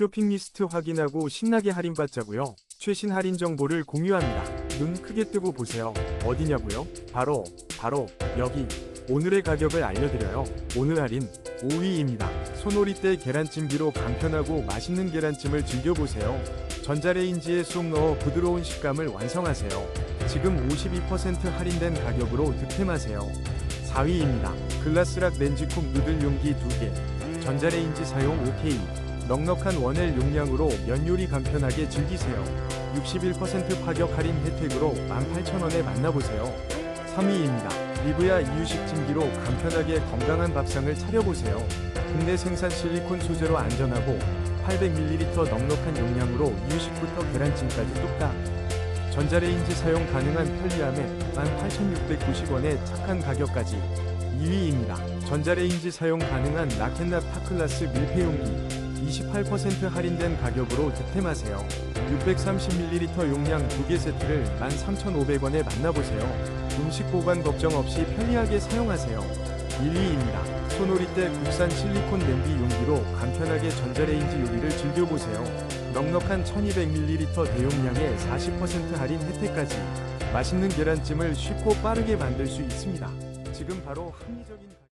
쇼핑 리스트 확인하고 신나게 할인받자고요. 최신 할인 정보를 공유합니다. 눈 크게 뜨고 보세요. 어디냐고요? 바로 바로 여기. 오늘의 가격을 알려드려요. 오늘 할인 5위입니다. 소놀이 때 계란찜기로 간편하고 맛있는 계란찜을 즐겨보세요. 전자레인지에 쏙 넣어 부드러운 식감을 완성하세요. 지금 52% 할인된 가격으로 득템하세요. 4위입니다. 글라스락 렌지쿡 누들 용기 2개. 전자레인지 사용 OK. 넉넉한 원엘 용량으로 면 요리 간편하게 즐기세요. 61% 파격 할인 혜택으로 18,000원에 만나보세요. 3위입니다. 리브야 이유식 찜기로 간편하게 건강한 밥상을 차려보세요. 국내 생산 실리콘 소재로 안전하고 800ml 넉넉한 용량으로 이유식부터 계란찜까지 뚝딱. 전자레인지 사용 가능한 편리함에 18,690원의 착한 가격까지 2위입니다. 전자레인지 사용 가능한 라켓낫 파클라스 밀폐용기 28% 할인된 가격으로 득템하세요. 630ml 용량 2개 세트를 13,500원에 만나보세요. 음식 보관 걱정 없이 편리하게 사용하세요. 1위입니다. 소놀이 때 국산 실리콘 냄비 용기로 간편하게 전자레인지 요리를 즐겨보세요. 넉넉한 1200ml 대용량에 40% 할인 혜택까지 맛있는 계란찜을 쉽고 빠르게 만들 수 있습니다. 지금 바로 합리적인.